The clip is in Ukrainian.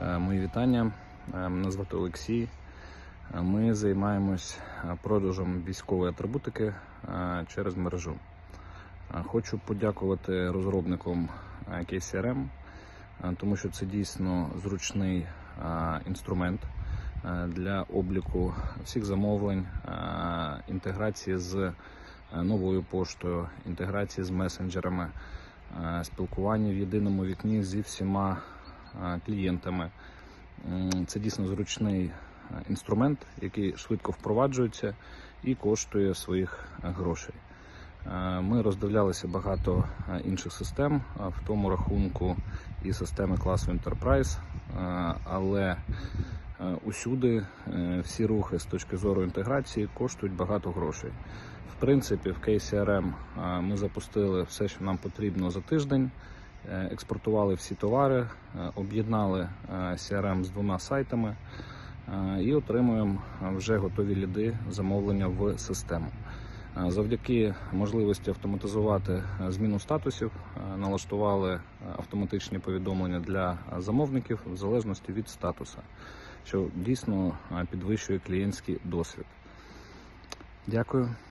Е, Мої вітання. Е, Мене звати Олексій. Е, Ми займаємось продажем військової атрибутики через мережу. Хочу подякувати розробникам KCRM, тому що це дійсно зручний інструмент для обліку всіх замовлень, інтеграції з новою поштою, інтеграції з месенджерами, спілкування в єдиному вікні зі всіма клієнтами. Це дійсно зручний е, інструмент, який швидко впроваджується і коштує своїх е, грошей. Е, Ми роздивлялися багато е, інших систем, е, в тому рахунку і системи класу Enterprise, е, але е, усюди е, всі рухи з точки зору інтеграції коштують багато грошей. В принципі, в KCRM е, ми запустили все, що нам потрібно за тиждень. Е, Експортували всі товари, е, об'єднали е, CRM з двома сайтами і отримуємо вже готові ліди замовлення в систему. Завдяки можливості автоматизувати зміну статусів, налаштували автоматичні повідомлення для замовників в залежності від статуса, що дійсно підвищує клієнтський досвід. Дякую.